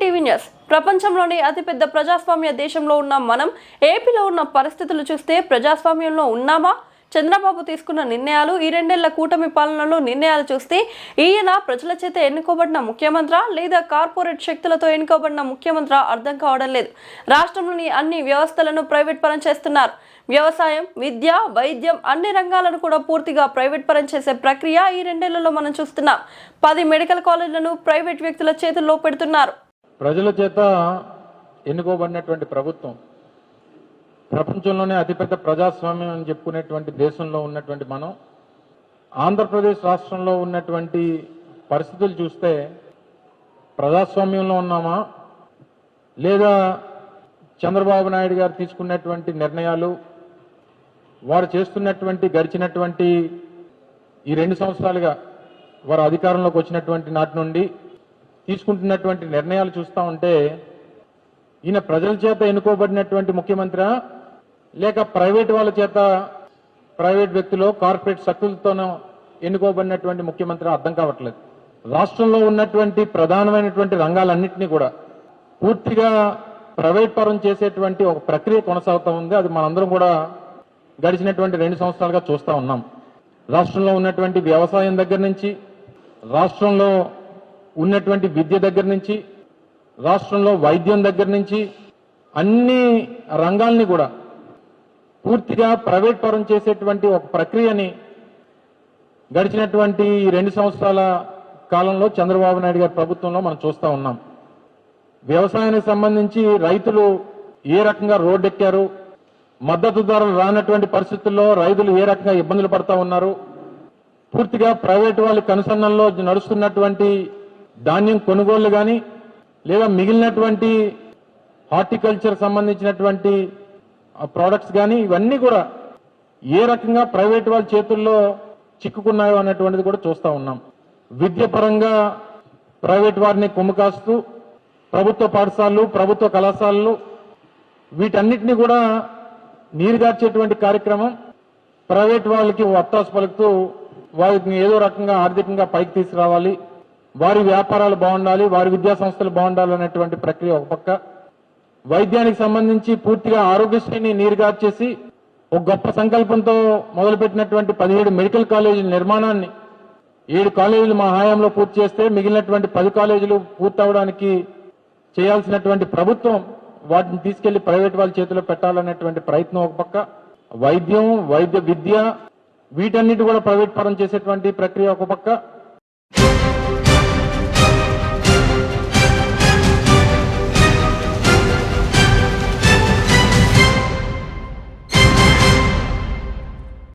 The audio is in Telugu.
న్యూస్. ప్రపంచంలోని అతిపెద్ద ప్రజాస్వామ్య దేశంలో ఉన్న మనం ఏపీలో ఉన్న పరిస్థితులు చూస్తే ప్రజాస్వామ్యంలో ఉన్నామా? చంద్రబాబు తీసుకున్న నిర్ణయాలు ఈ రెండేళ్ళ కూటమి పాలనలో నిర్ణయాలు చూస్తే ఈయన ప్రజల చేత ఎన్నుకోబడిన ముఖ్యమంత్ర లేదా కార్పొరేట్ శక్తులతో ఎన్నుకోబడిన ముఖ్యమంత్రా అర్థం కావడం లేదు. రాష్ట్రంలోని అన్ని వ్యవస్థలను ప్రైవేట్ పరం చేస్తున్నారు. వ్యవసాయం విద్య వైద్యం అన్ని రంగాలను కూడా పూర్తిగా ప్రైవేట్ పరం చేసే ప్రక్రియ ఈ రెండేళ్ళలో మనం చూస్తున్నాం. పది మెడికల్ కాలేజీలను ప్రైవేట్ వ్యక్తుల చేతుల్లో పెడుతున్నారు. ప్రజల చేత ఎన్నుకోబడినటువంటి ప్రభుత్వం ప్రపంచంలోనే అతిపెద్ద ప్రజాస్వామ్యం అని చెప్పుకునేటువంటి దేశంలో ఉన్నటువంటి మనం ఆంధ్రప్రదేశ్ రాష్ట్రంలో ఉన్నటువంటి పరిస్థితులు చూస్తే ప్రజాస్వామ్యంలో ఉన్నామా? లేదా చంద్రబాబు నాయుడు గారు తీసుకున్నటువంటి నిర్ణయాలు వారు చేస్తున్నటువంటి గడిచినటువంటి ఈ రెండు సంవత్సరాలుగా వారు అధికారంలోకి వచ్చినటువంటి నాటి నుండి తీసుకుంటున్నటువంటి నిర్ణయాలు చూస్తూ ఉంటే ఈయన ప్రజల చేత ఎన్నుకోబడినటువంటి ముఖ్యమంత్రి లేక ప్రైవేట్ వాళ్ళ చేత ప్రైవేట్ వ్యక్తులు కార్పొరేట్ శక్తులతోనో ఎన్నుకోబడినటువంటి ముఖ్యమంత్రి అర్థం కావట్లేదు. రాష్ట్రంలో ఉన్నటువంటి ప్రధానమైనటువంటి రంగాలన్నింటినీ కూడా పూర్తిగా ప్రైవేట్ పరం చేసేటువంటి ఒక ప్రక్రియ కొనసాగుతూ ఉంది. అది మనందరం కూడా గడిచినటువంటి రెండు సంవత్సరాలుగా చూస్తూ ఉన్నాం. రాష్ట్రంలో ఉన్నటువంటి వ్యవసాయం దగ్గర నుంచి రాష్ట్రంలో ఉన్నటువంటి విద్య దగ్గర నుంచి రాష్ట్రంలో వైద్యం దగ్గర నుంచి అన్ని రంగాల్ని కూడా పూర్తిగా ప్రైవేట్ పరం చేసేటువంటి ఒక ప్రక్రియని గడిచినటువంటి ఈ రెండు సంవత్సరాల కాలంలో చంద్రబాబు నాయుడు గారి ప్రభుత్వంలో మనం చూస్తూ ఉన్నాం. వ్యవసాయానికి సంబంధించి రైతులు ఏ రకంగా రోడ్డెక్కారు మద్దతు ధరలు రానటువంటి పరిస్థితుల్లో రైతులు ఏ రకంగా ఇబ్బందులు పడతా ఉన్నారు పూర్తిగా ప్రైవేట్ వాళ్ళ కనుసన్నల్లో నడుస్తున్నటువంటి ధాన్యం కొనుగోళ్ళు కానీ లేదా మిగిలినటువంటి హార్టికల్చర్ సంబంధించినటువంటి ప్రోడక్ట్స్ కానీ ఇవన్నీ కూడా ఏ రకంగా ప్రైవేట్ వాళ్ళ చేతుల్లో చిక్కుకున్నాయో అనేటువంటిది కూడా చూస్తూ ఉన్నాం. విద్య పరంగా ప్రైవేట్ వారిని కుమ్మకాస్తూ ప్రభుత్వ పాఠశాలలు ప్రభుత్వ కళాశాలలు వీటన్నిటిని కూడా నీరుగార్చేటువంటి కార్యక్రమం ప్రైవేట్ వాళ్ళకి వత్తాసు పలుకుతూ వారిని ఏదో రకంగా ఆర్థికంగా పైకి తీసుకురావాలి. వారి వ్యాపారాలు బాగుండాలి వారి విద్యా సంస్థలు బాగుండాలి అనేటువంటి ప్రక్రియ ఒక పక్క. వైద్యానికి సంబంధించి పూర్తిగా ఆరోగ్యశ్రీని నీరుగార్చేసి ఒక గొప్ప సంకల్పంతో మొదలుపెట్టినటువంటి పదిహేడు మెడికల్ కాలేజీల నిర్మాణాన్ని ఏడు కాలేజీలు మా హయాంలో పూర్తి చేస్తే మిగిలినటువంటి పది కాలేజీలు పూర్తవడానికి చేయాల్సినటువంటి ప్రభుత్వం వాటిని తీసుకెళ్ళి ప్రైవేట్ వాళ్ళ చేతిలో పెట్టాలనేటువంటి ప్రయత్నం ఒక పక్క. వైద్యం వైద్య విద్య వీటన్నిటి కూడా ప్రైవేట్ పరం చేసేటువంటి ప్రక్రియ ఒక పక్క.